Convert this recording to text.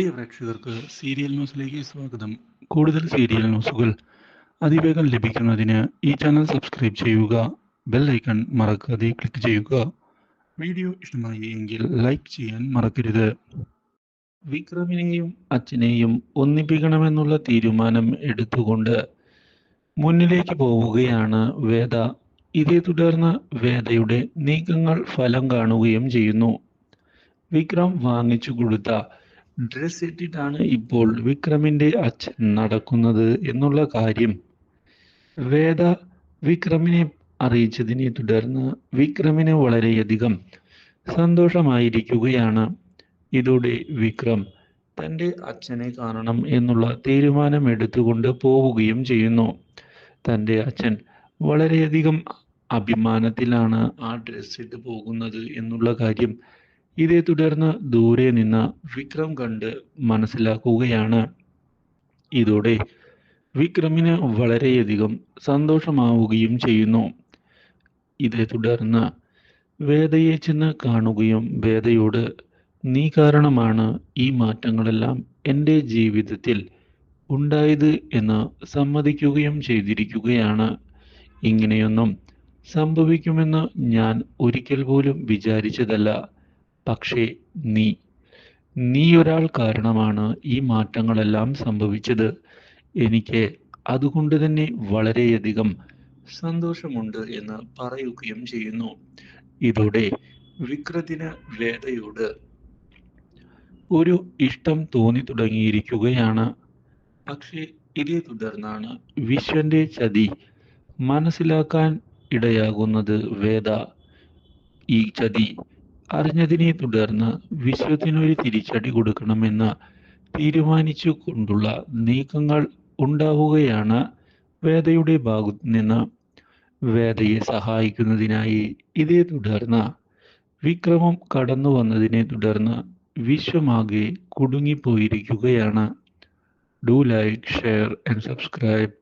പ്രിയ പ്രേക്ഷകർക്ക് സീരിയൽ ന്യൂസിലേക്ക് സ്വാഗതം. കൂടുതൽ സീരിയൽ ന്യൂസുകൾ അതിവേഗം ലഭിക്കുന്നതിന് ഈ ചാനൽ സബ്സ്ക്രൈബ് ചെയ്യുക ബെൽ ഐക്കൺ മറക്കാതെ ക്ലിക്ക് ചെയ്യുക. വീഡിയോ ഇഷ്ടമായി എങ്കിൽ ലൈക്ക് ചെയ്യാൻ മറക്കരുത്. വിക്രമിനെയും അച്ഛനെയും ഒന്നിപ്പിക്കണമെന്നുള്ള തീരുമാനം എടുത്തുകൊണ്ട് മുന്നിലേക്ക് പോവുകയാണ് വേദ. ഇതേ തുടർന്ന് വേദയുടെ നീക്കങ്ങൾ ഫലം കാണുകയും ചെയ്യുന്നു. വിക്രം വാങ്ങിച്ചു കൊടുത്ത ഡ്രസ് ഇട്ടിട്ടാണ് ഇപ്പോൾ വിക്രമിന്റെ അച്ഛൻ നടക്കുന്നത് എന്നുള്ള കാര്യം. വേദ വിക്രമിനെ അറിയിച്ചതിനെ തുടർന്ന് വിക്രമിന് വളരെയധികം സന്തോഷമായിരിക്കുകയാണ്. ഇതോടെ വിക്രം തന്റെ അച്ഛനെ കാണണം എന്നുള്ള തീരുമാനം എടുത്തുകൊണ്ട് പോവുകയും ചെയ്യുന്നു. തന്റെ അച്ഛൻ വളരെയധികം അഭിമാനത്തിലാണ് ആ ഡ്രസ് ഇട്ട് പോകുന്നത് എന്നുള്ള കാര്യം ഇതേ തുടർന്ന് ദൂരെ നിന്ന് വിക്രം കണ്ട് മനസ്സിലാക്കുകയാണ്. ഇതോടെ വിക്രമിന് വളരെയധികം സന്തോഷമാവുകയും ചെയ്യുന്നു. ഇതേ തുടർന്ന് വേദയെ ചെന്ന് കാണുകയും വേദയോട് നീ കാരണമാണ് ഈ മാറ്റങ്ങളെല്ലാം എന്റെ ജീവിതത്തിൽ ഉണ്ടായത് എന്ന് സമ്മതിക്കുകയും ചെയ്തിരിക്കുകയാണ്. ഇങ്ങനെയൊന്നും സംഭവിക്കുമെന്ന് ഞാൻ ഒരിക്കൽ പോലും വിചാരിച്ചതല്ല. പക്ഷേ നീ നീ ഒരാൾ കാരണമാണ് ഈ മാറ്റങ്ങളെല്ലാം സംഭവിച്ചത്. എനിക്ക് അതുകൊണ്ട് തന്നെ വളരെയധികം സന്തോഷമുണ്ട് എന്ന് പറയുകയും ചെയ്യുന്നു. ഇതോടെ വിക്രത്തിന് വേദയോട് ഒരു ഇഷ്ടം തോന്നി തുടങ്ങിയിരിക്കുകയാണ്. പക്ഷേ ഇതേ തുടർന്നാണ് വിശ്വന്റെ ചതി മനസ്സിലാക്കാൻ ഇടയാകുന്നത് വേദ. ഈ ചതി അറിഞ്ഞതിനെ തുടർന്ന് വിശ്വത്തിനൊരു തിരിച്ചടി കൊടുക്കണമെന്ന് തീരുമാനിച്ചു കൊണ്ടുള്ള നീക്കങ്ങൾ ഉണ്ടാവുകയാണ് വേദയുടെ ഭാഗത്തു നിന്ന്. വേദയെ സഹായിക്കുന്നതിനായി ഇതേ തുടർന്ന് വിക്രമം കടന്നു വന്നതിനെ തുടർന്ന് വിശ്വമാകെ കുടുങ്ങിപ്പോയിരിക്കുകയാണ്. Do like share and subscribe.